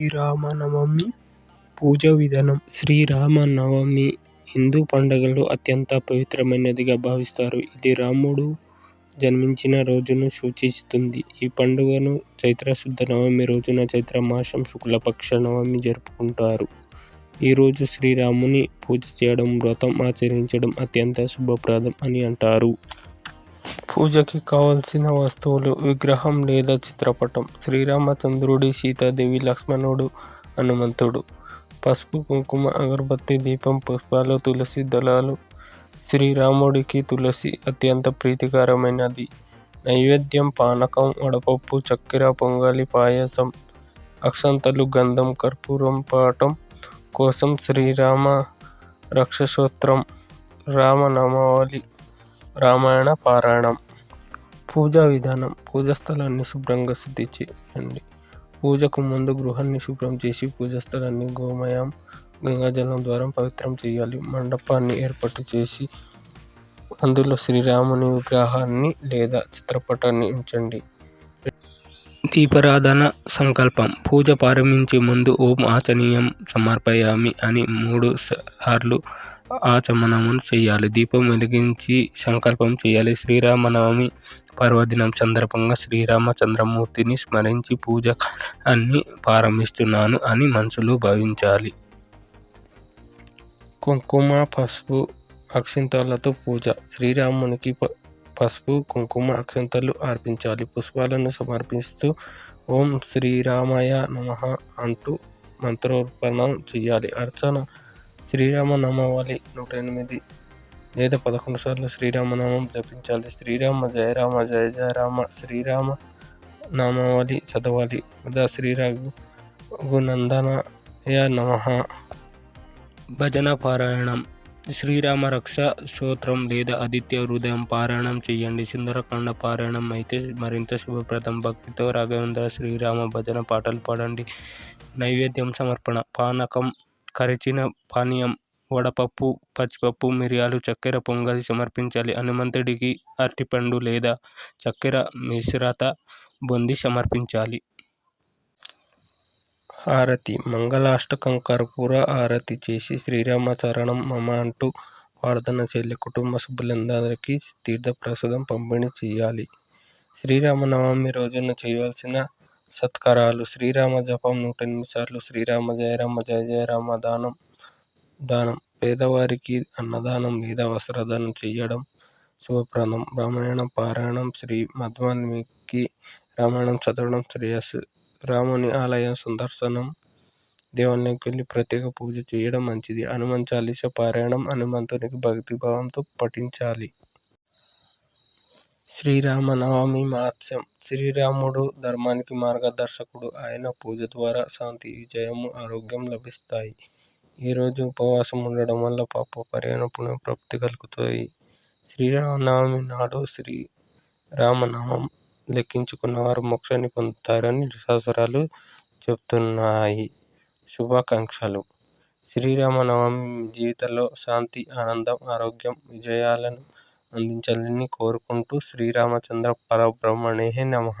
శ్రీరామనవమి పూజ విధానం శ్రీరామనవమి హిందూ పండుగలో అత్యంత పవిత్రమైనదిగా భావిస్తారు. ఇది రాముడు జన్మించిన రోజును సూచిస్తుంది. ఈ పండుగను చైత్రశుద్ధ నవమి రోజున చైత్రమాసం శుక్లపక్ష నవమి జరుపుకుంటారు. ఈరోజు శ్రీరాముని పూజ చేయడం, వ్రతం ఆచరించడం అత్యంత శుభప్రదం అని అంటారు. పూజకి కావలసిన వస్తువులు విగ్రహం లేదా చిత్రపటం, శ్రీరామచంద్రుడి సీతాదేవి, లక్ష్మణుడు, హనుమంతుడు. పసుపు, కుంకుమ, అగరబత్తి, దీపం, పుష్పాలు, తులసి దళాలు శ్రీరాముడికి తులసి అత్యంత ప్రీతికరమైనది. నైవేద్యం పానకం, వడపప్పు, చక్కెర పొంగలి, పాయసం. అక్షంతలు, గంధం, కర్పూరం. పాఠం కోసం శ్రీరామ రక్షసూత్రం రామనామావళి, రామాయణ పారాయణం. పూజా విధానం పూజా స్థలాన్ని శుభ్రంగా శుద్ధి చేయండి. పూజకు ముందు గృహాన్ని శుభ్రం చేసి పూజా స్థలాన్ని గోమయం, గంగాజలం ద్వారా పవిత్రం చేయాలి. మండపాన్ని ఏర్పాటు చేసి అందులో శ్రీరాముని విగ్రహాన్ని లేదా చిత్రపటాన్ని ఉంచండి. దీపారాధన సంకల్పం పూజ ప్రారంభించే ముందు ఓం ఆచనీయం సమర్పయామి అని మూడు సార్లు ఆచమనము చేయాలి. దీపం వెలిగించి సంకల్పం చేయాలి. శ్రీరామనవమి పర్వదినం సందర్భంగా శ్రీరామచంద్రమూర్తిని స్మరించి పూజ అన్ని ప్రారంభిస్తున్నాను అని మనసులో భావించాలి. కుంకుమ, పసుపు, అక్షింతాలతో పూజ శ్రీరామునికి పసుపు, కుంకుమ, అక్షింతలు అర్పించాలి. పుష్పాలను సమర్పిస్తూ ఓం శ్రీరామయ నమ అంటూ మంత్రోర్పణం చేయాలి. అర్చన శ్రీరామనామావళి నూట ఎనిమిది లేదా పదకొండు సార్లు శ్రీరామనామం జపించాలి. శ్రీరామ జయ రామ జయ జయ రామ శ్రీరామ నామావళి చదవాలి. ఉదా శ్రీ రఘునందనాయ నమః. భజన పారాయణం శ్రీరామ రక్ష స్తోత్రం లేదా ఆదిత్య హృదయం పారాయణం చేయండి. సుందరకాండ పారాయణం అయితే మరింత శుభప్రదం. భక్తితో రాఘవేంద్ర శ్రీరామ భజన పాటలు పాడండి. నైవేద్యం సమర్పణ పానకం, కరిచిన పానీయం, వడపప్పు, పచ్చిపప్పు, మిరియాలు, చక్కెర పొంగలి సమర్పించాలి. హనుమంతుడికి అరటిపండు లేదా చక్కెర మిశ్రత బూందీ సమర్పించాలి. హారతి మంగళాష్టకం కర్పూర హారతి చేసి శ్రీరామ చరణం మమ అంటూ ప్రార్థన చేయాలి. కుటుంబ సభ్యులందరికీ తీర్థప్రసాదం పంపిణీ చేయాలి. శ్రీరామనవమి రోజున చేయవలసిన సత్కారాలు శ్రీరామ జపం నూట ఎనిమిది సార్లు, శ్రీరామ జయ రామ జయ జయ రామ దానం దానం పేదవారికి అన్నదానం లేదా వస్త్రదానం చేయడం శుభప్రదం. రామాయణ పారాయణం శ్రీ శ్రీమద్వాల్మీకి రామాయణం చదవడం శ్రేయస్సు. రాముని ఆలయ సందర్శనం, దేవునికి వెళ్ళి ప్రత్యేక పూజ చేయడం మంచిది. హనుమాన్ చాలీస పారాయణం హనుమంతునికి భక్తిభావంతో పఠించాలి. శ్రీరామనవమి మహాత్మ్యం శ్రీరాముడు ధర్మానికి మార్గదర్శకుడు. ఆయన పూజ ద్వారా శాంతి, విజయము ఆరోగ్యం లభిస్తాయి. ఈరోజు ఉపవాసం ఉండడం వల్ల పాప పుణ్య పుణ్యప్రాప్తి కలుగుతాయి. శ్రీరామనవమి నాడు శ్రీరామనామం లెక్కించుకున్న వారు మోక్షాన్ని పొందుతారని శాస్త్రాలు చెప్తున్నాయి శుభాకాంక్షలు శ్రీరామనవమి మీ జీవితంలో శాంతి, ఆనందం, ఆరోగ్యం, విజయాలను అందించాలని కోరుకుంటూ శ్రీరామచంద్ర పరబ్రహ్మణే నమః.